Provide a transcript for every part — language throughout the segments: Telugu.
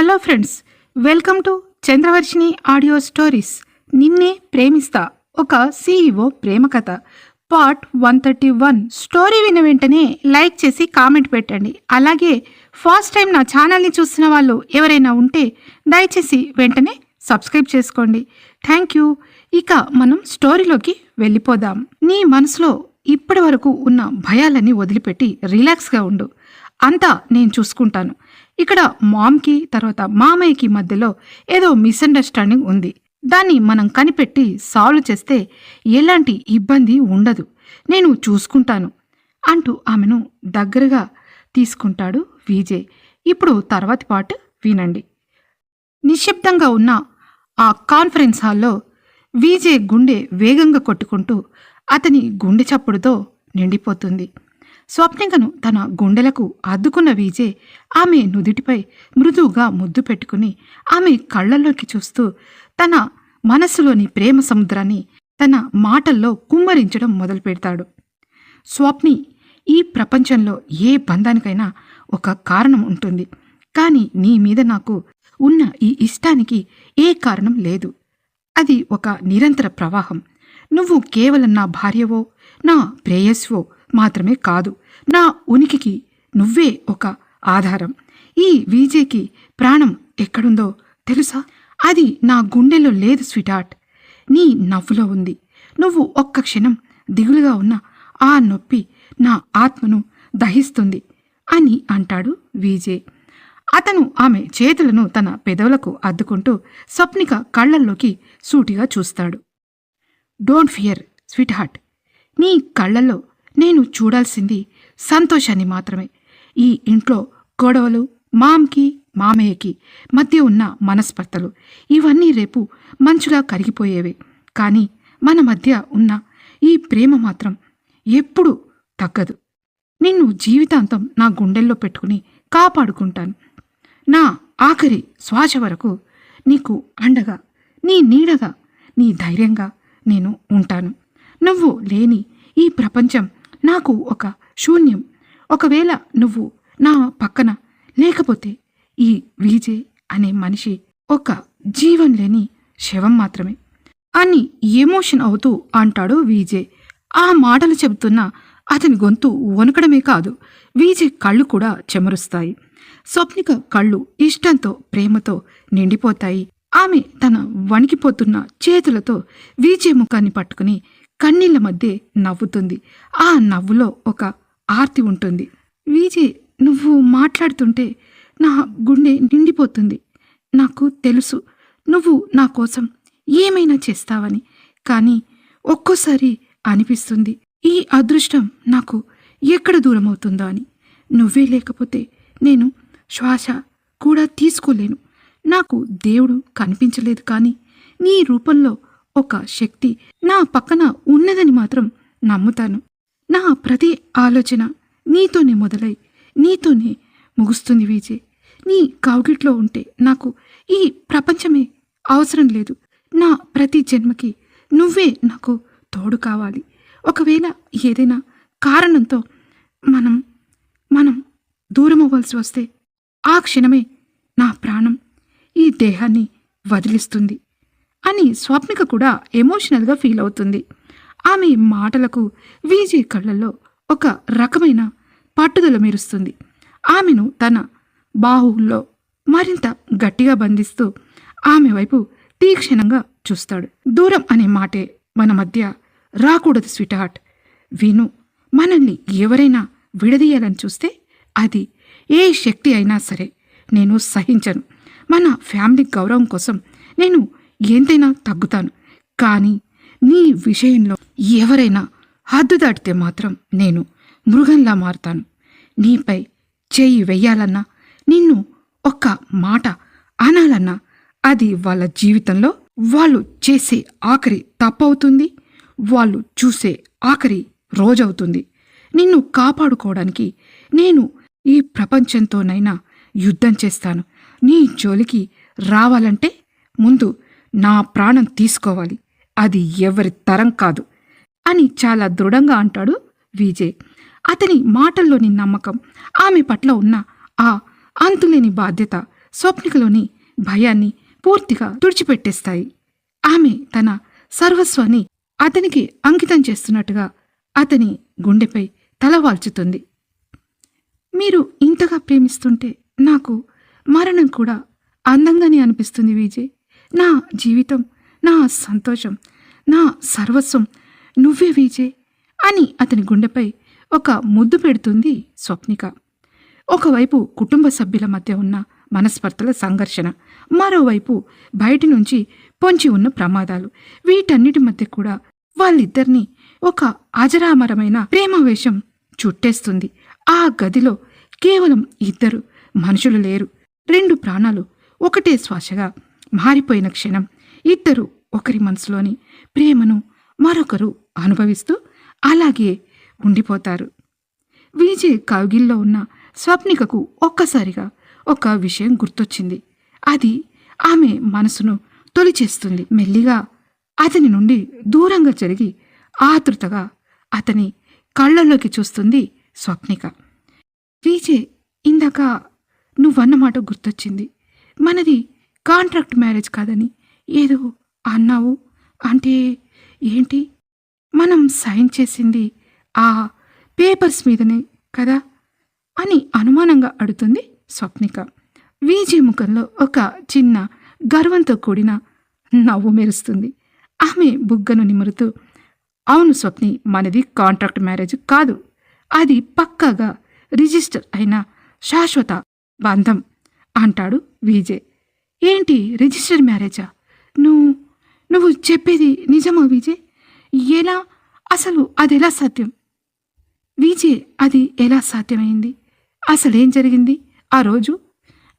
Hello friends welcome to Chandravarshini audio stories. నిన్నే ప్రేమిస్తా ఒక సీఈఓ ప్రేమ కథ. Part one thirty one. Story విన్న వెంటనే లైక్ చేసి కామెంట్ పెట్టండి. అలాగే ఫస్ట్ టైం నా ఛానల్ని చూసిన వాళ్ళు ఎవరైనా ఉంటే దయచేసి వెంటనే సబ్స్క్రైబ్ చేసుకోండి. Thank you. ఇక మనం స్టోరీలోకి వెళ్ళిపోదాం. నీ మనసులో ఇప్పటి వరకు ఉన్న భయాలన్నీ వదిలిపెట్టి రిలాక్స్గా ఉండు. అంతా నేను చూసుకుంటాను. ఇక్కడ మామ్కి తర్వాత మామయ్యకి మధ్యలో ఏదో మిస్అండర్స్టాండింగ్ ఉంది. దాన్ని మనం కనిపెట్టి సాల్వ్ చేస్తే ఎలాంటి ఇబ్బంది ఉండదు. నేను చూసుకుంటాను అంటూ ఆమెను దగ్గరగా తీసుకుంటాడు విజయ్. ఇప్పుడు తర్వాతి పాట వినండి. నిశ్శబ్దంగా ఉన్న ఆ కాన్ఫరెన్స్ హాల్లో విజయ్ గుండె వేగంగా కొట్టుకుంటూ అతని గుండె చప్పుడుతో నిండిపోతుంది. స్వప్నికను తన గుండెలకు అద్దుకున్న వీజే ఆమె నుదిటిపై మృదువుగా ముద్దు పెట్టుకుని ఆమె కళ్ళల్లోకి చూస్తూ తన మనస్సులోని ప్రేమ సముద్రాన్ని తన మాటల్లో కుమ్మరించడం మొదలు పెడతాడు. స్వప్ని ఈ ప్రపంచంలో ఏ బంధానికైనా ఒక కారణం ఉంటుంది. కానీ నీ మీద నాకు ఉన్న ఈ ఇష్టానికి ఏ కారణం లేదు. అది ఒక నిరంతర ప్రవాహం. నువ్వు కేవలం నా భార్యవో నా ప్రేయస్వో మాత్రమే కాదు నా ఉనికికి నువ్వే ఒక ఆధారం. ఈ వీజేకి ప్రాణం ఎక్కడుందో తెలుసా? అది నా గుండెలో లేదు స్వీటార్ట్. నీ నవ్వులో ఉంది. నువ్వు ఒక్క క్షణం దిగులుగా ఉన్న ఆ నొప్పి నా ఆత్మను దహిస్తుంది అని అంటాడు విజే అతను ఆమె చేతులను తన పెదవులకు అద్దుకుంటూ స్వప్నిక కళ్ళల్లోకి సూటిగా చూస్తాడు. డోంట్ ఫియర్ స్వీట్ హార్ట్ నీ కళ్ళల్లో నేను చూడాల్సింది సంతోషాన్ని మాత్రమే. ఈ ఇంట్లో గొడవలు మామ్కి మామయ్యకి మధ్య ఉన్న మనస్పర్ధలు ఇవన్నీ రేపు మంచులా కరిగిపోయేవే. కానీ మన మధ్య ఉన్న ఈ ప్రేమ మాత్రం ఎప్పుడూ తగ్గదు. నిన్ను జీవితాంతం నా గుండెల్లో పెట్టుకుని కాపాడుకుంటాను. నా ఆఖరి శ్వాస వరకు నీకు అండగా నీ నీడగా నీ ధైర్యంగా నేను ఉంటాను. నువ్వు లేని ఈ ప్రపంచం నాకు ఒక శూన్యం. ఒకవేళ నువ్వు నా పక్కన లేకపోతే ఈ విజే అనే మనిషి ఒక జీవం లేని శవం మాత్రమే. అని ఎమోషన్ అవుతూ అంటాడు విజే ఆ మాటలు చెబుతున్న అతని గొంతు వణకడమే కాదు విజే కళ్ళు కూడా చెమరుస్తాయి. స్వప్నిక కళ్ళు ఇష్టంతో ప్రేమతో నిండిపోతాయి. ఆమె తన వణికిపోతున్న చేతులతో విజే ముఖాన్ని పట్టుకుని కన్నీళ్ళ మధ్య నవ్వుతుంది. ఆ నవ్వులో ఒక ఆర్తి ఉంటుంది. వీజే నువ్వు మాట్లాడుతుంటే నా గుండె నిండిపోతుంది. నాకు తెలుసు నువ్వు నా కోసం ఏమైనా చేస్తావని. కానీ ఒక్కోసారి అనిపిస్తుంది ఈ అదృష్టం నాకు ఎక్కడ దూరం అవుతుందో అని. నువ్వే లేకపోతే నేను శ్వాస కూడా తీసుకోలేను. నాకు దేవుడు కనిపించలేదు కానీ నీ రూపంలో ఒక శక్తి నా పక్కన ఉన్నదని మాత్రం నమ్ముతాను. నా ప్రతి ఆలోచన నీతోనే మొదలై నీతోనే ముగుస్తుంది విజయ్. నీ కావుగిట్లో ఉంటే నాకు ఈ ప్రపంచమే అవసరం లేదు. నా ప్రతి జన్మకి నువ్వే నాకు తోడు కావాలి. ఒకవేళ ఏదైనా కారణంతో మనం మనం దూరం అవ్వాల్సి వస్తే ఆ క్షణమే నా ప్రాణం ఈ దేహాన్ని వదిలిస్తుంది. అని స్వప్నిక కూడా ఎమోషనల్గా ఫీల్ అవుతుంది. ఆమె మాటలకు విజయ్ కళ్ళల్లో ఒక రకమైన పట్టుదల మెరుస్తుంది. ఆమెను తన బాహువుల్లో మరింత గట్టిగా బంధిస్తూ ఆమె వైపు తీక్షణంగా చూస్తాడు. దూరం అనే మాటే మన మధ్య రాకూడదు స్వీట్ హార్ట్ విను మనల్ని ఎవరైనా విడదీయాలని చూస్తే అది ఏ శక్తి అయినా సరే నేను సహించను. మన ఫ్యామిలీ గౌరవం కోసం నేను ఎంతైనా తగ్గుతాను. కానీ నీ విషయంలో ఎవరైనా హద్దు దాటితే మాత్రం నేను మృగంలా మారుతాను. నీపై చేయి వెయ్యాలన్నా నిన్ను ఒక్క మాట అనాలన్నా అది వాళ్ళ జీవితంలో వాళ్ళు చేసే ఆఖరి తప్పవుతుంది వాళ్ళు చూసే ఆఖరి రోజవుతుంది. నిన్ను కాపాడుకోవడానికి నేను ఈ ప్రపంచంతోనైనా యుద్ధం చేస్తాను. నీ జోలికి రావాలంటే ముందు నా ప్రాణం తీసుకోవాలి. అది ఎవరి తరం కాదు. అని చాలా దృఢంగా అంటాడు విజయ్. అతని మాటల్లోని నమ్మకం ఆమె పట్ల ఉన్న ఆ అంతులేని బాధ్యత స్వప్నికలోని భయాన్ని పూర్తిగా తుడిచిపెట్టేస్తాయి. ఆమె తన సర్వస్వాన్ని అతనికి అంకితం చేస్తున్నట్టుగా అతని గుండెపై తలవాల్చుతుంది మీరు ఇంతగా ప్రేమిస్తుంటే నాకు మరణం కూడా అందంగానే అనిపిస్తుంది విజయ్. నా జీవితం నా సంతోషం నా సర్వస్వం నువ్వే వీజే అని అతని గుండెపై ఒక ముద్దు పెడుతుంది స్వప్నిక. ఒకవైపు కుటుంబ సభ్యుల మధ్య ఉన్న మనస్పర్ధల సంఘర్షణ మరోవైపు బయటి నుంచి పొంచి ఉన్న ప్రమాదాలు వీటన్నిటి మధ్య కూడా వాళ్ళిద్దరినీ ఒక అజరామరమైన ప్రేమవేషం చుట్టేస్తుంది. ఆ గదిలో కేవలం ఇద్దరు మనుషులు లేరు రెండు ప్రాణాలు ఒకటే శ్వాసగా మారిపోయిన క్షణం. ఇద్దరు ఒకరి మనసులోని ప్రేమను మరొకరు అనుభవిస్తూ అలాగే ఉండిపోతారు. విజయ్ కౌగిల్లో ఉన్న స్వప్నికకు ఒక్కసారిగా ఒక విషయం గుర్తొచ్చింది. అది ఆమె మనసును తొలిచేస్తుంది. మెల్లిగా అతని నుండి దూరంగా జరిగి ఆతృతగా అతని కళ్ళల్లోకి చూస్తుంది స్వప్నిక. విజయ్ ఇందాక నువ్వన్న మాట గుర్తొచ్చింది. మనది కాంట్రాక్ట్ మ్యారేజ్ కాదని ఏదో అన్నావు. అంటే ఏంటి? మనం సైన్ చేసింది ఆ పేపర్స్ మీదనే కదా? అని అనుమానంగా అడుగుతుంది స్వప్నిక. వీజీ ముఖంలో ఒక చిన్న గర్వంతో కూడిన నవ్వు మెరుస్తుంది. ఆమె బుగ్గను నిమురుతూ అవును స్వప్ని మనది కాంట్రాక్ట్ మ్యారేజ్ కాదు. అది పక్కాగా రిజిస్టర్ అయిన శాశ్వత బంధం అంటాడు విజయ్ ఏంటి రిజిస్టర్ మ్యారేజా? నువ్వు నువ్వు చెప్పేది నిజమా విజయ్? ఎలా? అసలు అది ఎలా సాధ్యం విజయ్ అది ఎలా సాధ్యమైంది? అసలేం జరిగింది ఆ రోజు?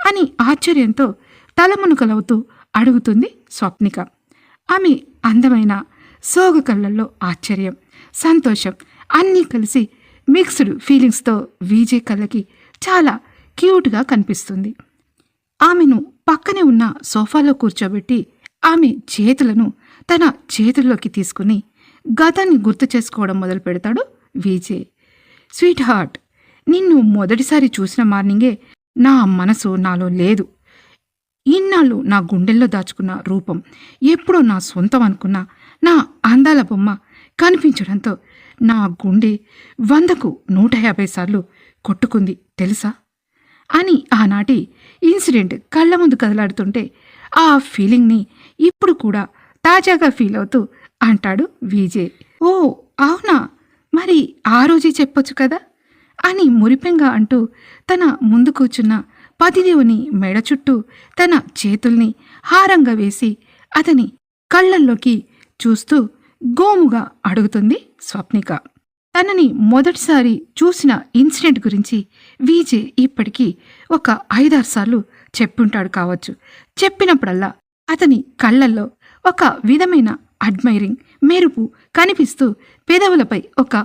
అని ఆశ్చర్యంతో తలమునుకలవుతూ అడుగుతుంది స్వప్నిక. ఆమె అందమైన సోగ కళ్ళల్లో ఆశ్చర్యం సంతోషం అన్నీ కలిసి మిక్స్డ్ ఫీలింగ్స్తో విజయ్ కళ్ళకి చాలా క్యూట్గా కనిపిస్తుంది. ఆమెను పక్కనే ఉన్న సోఫాలో కూర్చోబెట్టి ఆమె చేతులను తన చేతుల్లోకి తీసుకుని గతాన్ని గుర్తు చేసుకోవడం మొదలు పెడతాడు విజయ్. స్వీట్ హార్ట్ నిన్ను మొదటిసారి చూసిన మార్నింగే నా మనసు నాలో లేదు. ఇన్నాళ్ళు నా గుండెల్లో దాచుకున్న రూపం ఎప్పుడో నా సొంతం అనుకున్న నా అందాల బొమ్మ కనిపించడంతో నా గుండె వందకు నూట యాభై సార్లు కొట్టుకుంది తెలుసా? అని ఆనాటి ఇన్సిడెంట్ కళ్ళ ముందు కదలాడుతుంటే ఆ ఫీలింగ్ని ఇప్పుడు కూడా తాజాగా ఫీల్ అవుతూ అంటాడు విజయ్. ఓ అవునా? మరి ఆ రోజే చెప్పొచ్చు కదా? అని మురిపెంగా అంటూ తన ముందు కూర్చున్న పతిదేవుని మెడ చుట్టూ తన చేతుల్ని హారంగా వేసి అతని కళ్ళల్లోకి చూస్తూ గోముగా అడుగుతుంది స్వప్నిక. తనని మొదటిసారి చూసిన ఇన్సిడెంట్ గురించి విజే ఇప్పటికీ ఒక ఐదారు సార్లు చెప్పుంటాడు కావచ్చు. చెప్పినప్పుడల్లా అతని కళ్ళల్లో ఒక విధమైన అడ్మైరింగ్ మెరుపు కనిపిస్తూ పెదవులపై ఒక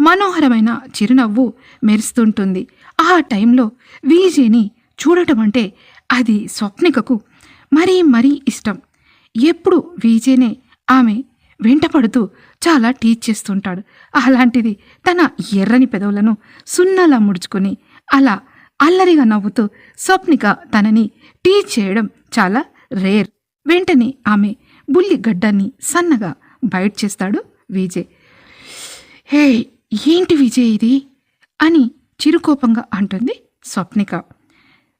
మనోహరమైన చిరునవ్వు మెరుస్తుంటుంది. ఆ టైంలో వీజేని చూడటం అంటే అది స్వప్నికకు మరీ మరీ ఇష్టం. ఎప్పుడు వీజేనే ఆమె వెంటపడుతూ చాలా టీచ్ చేస్తుంటాడు. అలాంటిది తన ఎర్రని పెదవులను సున్నలా ముడుచుకొని అలా అల్లరిగా నవ్వుతూ స్వప్నిక తనని టీచ్ చేయడం చాలా రేర్. వెంటనే ఆమె బుల్లి గడ్డాన్ని సన్నగా బయట చేస్తాడు విజయ్. హే ఏంటి విజయ్ ఇది? అని చిరుకోపంగా అంటుంది స్వప్నిక.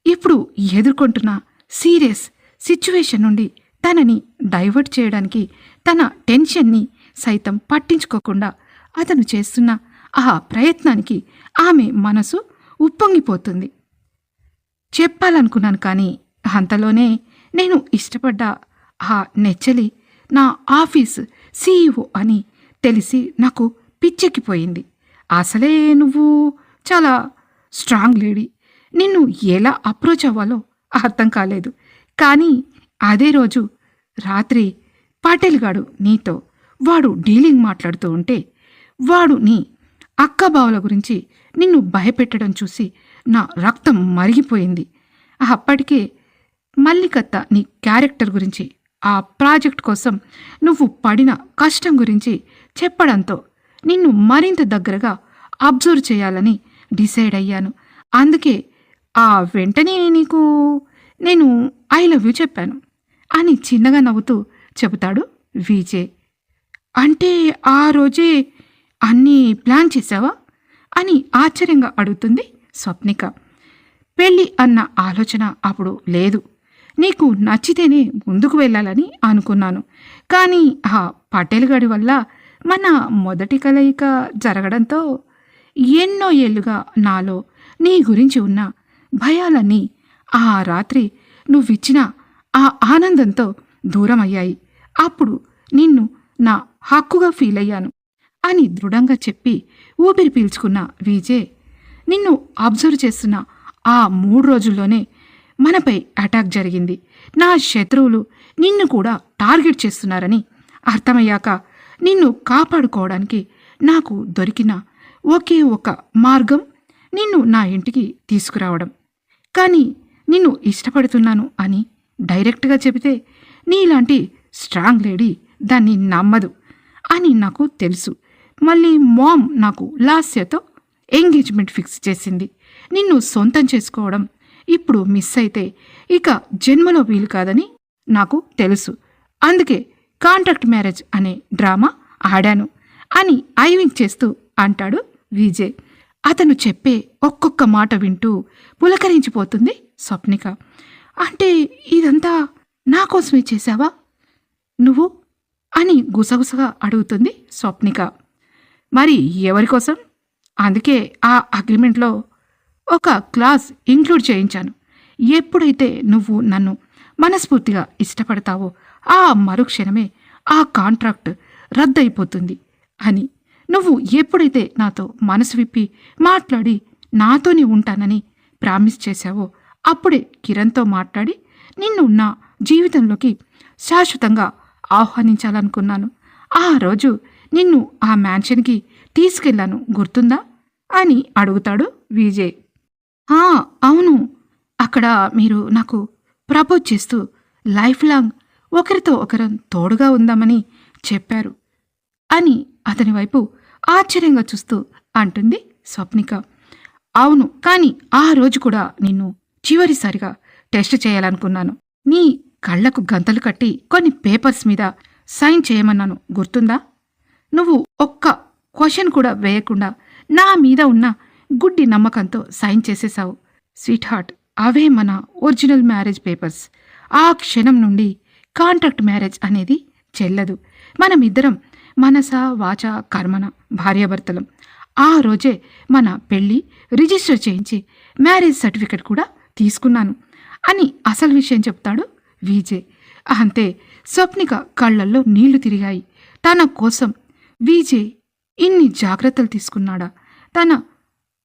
ఇప్పుడు ఎదుర్కొంటున్న సీరియస్ సిచ్యువేషన్ నుండి తనని డైవర్ట్ చేయడానికి తన టెన్షన్ని సైతం పట్టించుకోకుండా అతను చేస్తున్న ఆ ప్రయత్నానికి ఆమె మనసు ఉప్పొంగిపోతుంది. చెప్పాలనుకున్నాను కానీ అంతలోనే నేను ఇష్టపడ్డ ఆ నెచ్చలి నా ఆఫీస్ సీఈఓ అని తెలిసి నాకు పిచ్చెక్కిపోయింది. అసలే నువ్వు చాలా స్ట్రాంగ్ లేడీ. నిన్ను ఎలా అప్రోచ్ అవ్వాలో అర్థం కాలేదు. కానీ అదే రోజు రాత్రి పాటేల్ గాడు నీతో. వాడు డీలింగ్ మాట్లాడుతూ ఉంటే వాడు నీ అక్క బావుల గురించి నిన్ను భయపెట్టడం చూసి నా రక్తం మరిగిపోయింది. అప్పటికే మల్లికత్త నీ క్యారెక్టర్ గురించి ఆ ప్రాజెక్ట్ కోసం నువ్వు పడిన కష్టం గురించి చెప్పడంతో నిన్ను మరింత దగ్గరగా అబ్జర్వ్ చేయాలని డిసైడ్ అయ్యాను. అందుకే ఆ వెంటనే నీకు నేను ఐ లవ్ యూ చెప్పాను అని చిన్నగా నవ్వుతూ చెబుతాడు విజయ్. అంటే ఆ రోజే అన్నీ ప్లాన్ చేసావా అని ఆశ్చర్యంగా అడుగుతుంది స్వప్నిక. పెళ్ళి అన్న ఆలోచన అప్పుడు లేదు. నీకు నచ్చితేనే ముందుకు వెళ్ళాలని అనుకున్నాను. కానీ ఆ పటేల్ గడి వల్ల మన మొదటి కలయిక జరగడంతో ఎన్నో ఏళ్ళుగా నాలో నీ గురించి ఉన్న భయాలన్నీ ఆ రాత్రి నువ్విచ్చిన ఆ ఆనందంతో దూరమయ్యాయి. అప్పుడు నిన్ను నా హక్కుగా ఫీల్ అయ్యాను అని దృఢంగా చెప్పి ఊపిరి పీల్చుకున్న విజే నిన్ను అబ్జర్వ్ చేస్తున్న ఆ మూడు రోజుల్లోనే మనపై అటాక్ జరిగింది. నా శత్రువులు నిన్ను కూడా టార్గెట్ చేస్తున్నారని అర్థమయ్యాక నిన్ను కాపాడుకోవడానికి నాకు దొరికిన ఒకే ఒక మార్గం నిన్ను నా ఇంటికి తీసుకురావడం. కానీ నిన్ను ఇష్టపడుతున్నాను అని డైరెక్ట్గా చెబితే నీలాంటి స్ట్రాంగ్ లేడీ దాన్ని నమ్మదు అని నాకు తెలుసు. మళ్ళీ మామ్ నాకు లాస్యతో ఎంగేజ్మెంట్ ఫిక్స్ చేసింది. నిన్ను సొంతం చేసుకోవడం ఇప్పుడు మిస్ అయితే ఇక జన్మలో వీలు కాదని నాకు తెలుసు. అందుకే కాంట్రాక్ట్ మ్యారేజ్ అనే డ్రామా ఆడాను అని ఐవింగ్ చేస్తూ అంటాడు విజయ్. అతను చెప్పే ఒక్కొక్క మాట వింటూ పులకరించిపోతుంది స్వప్నిక. అంటే ఇదంతా నా కోసమే చేశావా? నువ్వు? అని గుసగుసగా అడుగుతుంది స్వప్నిక. మరి ఎవరి కోసం? అందుకే ఆ అగ్రిమెంట్లో ఒక క్లాస్ ఇంక్లూడ్ చేయించాను. ఎప్పుడైతే నువ్వు నన్ను మనస్ఫూర్తిగా ఇష్టపడతావో ఆ మరుక్షణమే ఆ కాంట్రాక్ట్ రద్దయిపోతుంది అని నువ్వు ఎప్పుడైతే నాతో మనసు విప్పి మాట్లాడి నాతోనే ఉంటానని ప్రామిస్ చేశావో అప్పుడే కిరణ్తో మాట్లాడి నిన్ను నా జీవితంలోకి శాశ్వతంగా ఆహ్వానించాలనుకున్నాను. ఆ రోజు నిన్ను ఆ మ్యాన్షన్కి తీసుకెళ్ళాను గుర్తుందా? అని అడుగుతాడు విజయ్. "ఆ, అవును. అక్కడ మీరు నాకు ప్రపోజ్ చేస్తూ లైఫ్ లాంగ్ ఒకరితో ఒకరం తోడుగా ఉందామని చెప్పారు అని అతని వైపు ఆశ్చర్యంగా చూస్తూ అంటుంది స్వప్నిక. అవును కానీ ఆ రోజు కూడా నిన్ను చివరిసారిగా టెస్ట్ చేయాలనుకున్నాను. నీ కళ్ళకు గంతలు కట్టి కొన్ని పేపర్స్ మీద సైన్ చేయమన్నాను. గుర్తుందా? నువ్వు ఒక్క క్వశ్చన్ కూడా వేయకుండా నా మీద ఉన్న గుడ్డి నమ్మకంతో సైన్ చేసేశావు. స్వీట్ హార్ట్ అవే మన ఒరిజినల్ మ్యారేజ్ పేపర్స్. ఆ క్షణం నుండి కాంట్రాక్ట్ మ్యారేజ్ అనేది చెల్లదు. మనమిద్దరం మనస వాచ కర్మన భార్యాభర్తలం. ఆ రోజే మన పెళ్ళి రిజిస్టర్ చేయించి మ్యారేజ్ సర్టిఫికెట్ కూడా తీసుకున్నాను. అని అసలు విషయం చెప్తాడు విజయ్ అంతే స్వప్నిక కళ్ళల్లో నీళ్ళు తిరిగాయి. తన కోసం విజయ్ ఇన్ని జాగ్రత్తలు తీసుకున్నాడా? తన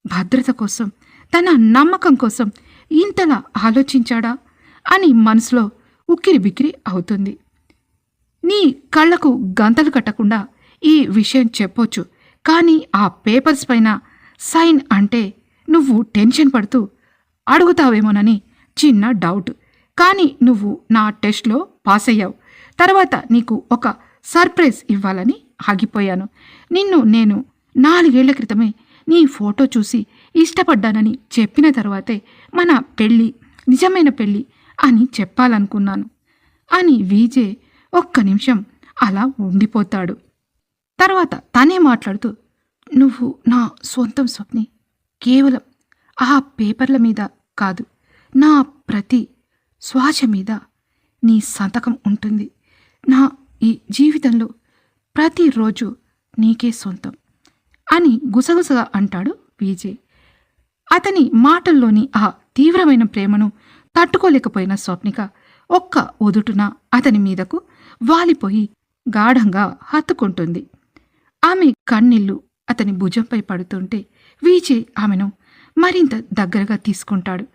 భద్రత కోసం తన నమ్మకం కోసం ఇంతలా ఆలోచించాడా? అని మనసులో ఉక్కిరి బిక్కిరి అవుతుంది. నీ కళ్ళకు గంతలు కట్టకుండా ఈ విషయం చెప్పొచ్చు. కానీ ఆ పేపర్స్ పైన సైన్ అంటే నువ్వు టెన్షన్ పడుతూ అడుగుతావేమోనని చిన్న డౌట్. కానీ నువ్వు నా టెస్ట్లో పాస్ అయ్యావు తర్వాత నీకు ఒక సర్ప్రైజ్ ఇవ్వాలని ఆగిపోయాను. నిన్ను నేను నాలుగేళ్ళ క్రితమే నీ ఫోటో చూసి ఇష్టపడ్డానని చెప్పిన తర్వాతే మన పెళ్ళి నిజమైన పెళ్ళి అని చెప్పాలనుకున్నాను. అని వీజే ఒక్క నిమిషం అలా ఉండిపోతాడు. తర్వాత తనే మాట్లాడుతూ నువ్వు నా సొంతం స్వప్ని కేవలం ఆ పేపర్ల మీద కాదు నా ప్రతి శ్వాస మీద నీ సంతకం ఉంటుంది. నా ఈ జీవితంలో ప్రతిరోజు నీకే సొంతం అని గుసగుసగా అంటాడు విజయ్. అతని మాటల్లోని ఆ తీవ్రమైన ప్రేమను తట్టుకోలేకపోయిన స్వప్నిక ఒక్క ఒదుటున అతని మీదకు వాలిపోయి గాఢంగా హత్తుకుంటుంది. ఆమె కన్నీళ్ళు అతని భుజంపై పడుతుంటే విజయ్ ఆమెను మరింత దగ్గరగా తీసుకుంటాడు.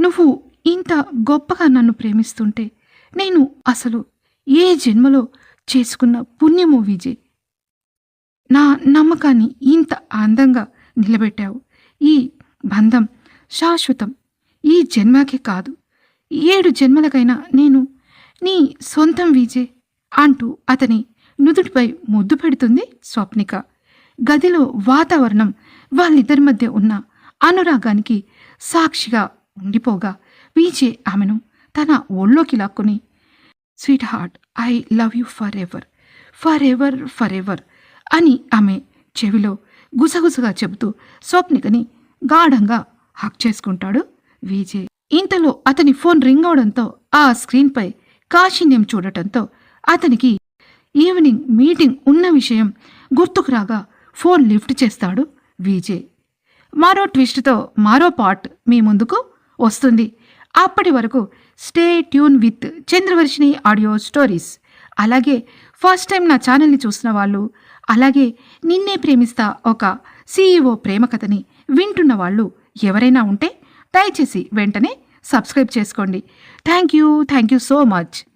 నువ్వు ఇంత గొప్పగా నన్ను ప్రేమిస్తుంటే నేను అసలు ఏ జన్మలో చేసుకున్న పుణ్యము విజయ్? నా నమ్మకాన్ని ఇంత అందంగా నిలబెట్టావు. ఈ బంధం శాశ్వతం. ఈ జన్మకే కాదు. ఏడు జన్మలకైనా నేను నీ సొంతం విజయ్ అంటూ అతని నుదుటిపై ముద్దు పెడుతుంది స్వప్నిక. గదిలో వాతావరణం వాళ్ళిద్దరి మధ్య ఉన్న అనురాగానికి సాక్షిగా ఉండిపోగా పీజే ఆమెను తన ఒళ్ళోకి లాక్కుని sweetheart I love you forever forever forever అని ఆమె చెవిలో గుసగుసగా చెబుతూ స్వప్నికని గాఢంగా హక్ చేసుకుంటాడు విజయ్. ఇంతలో అతని ఫోన్ రింగ్ అవడంతో ఆ స్క్రీన్పై కాశీన్యం చూడటంతో అతనికి ఈవినింగ్ మీటింగ్ ఉన్న విషయం గుర్తుకు రాగా ఫోన్ లిఫ్ట్ చేస్తాడు విజయ్. మరో ట్విస్ట్తో మరో పార్ట్ మీ ముందుకు వస్తుంది. అప్పటి వరకు stay tune with Chandravarshini audio stories. అలాగే ఫస్ట్ టైం నా ఛానల్ని చూసిన వాళ్ళు అలాగే నిన్నే ప్రేమిస్తా ఒక సీఈఓ ప్రేమ కథని వింటున్న వాళ్ళు ఎవరైనా ఉంటే దయచేసి వెంటనే సబ్స్క్రైబ్ చేసుకోండి. Thank you thank you so much.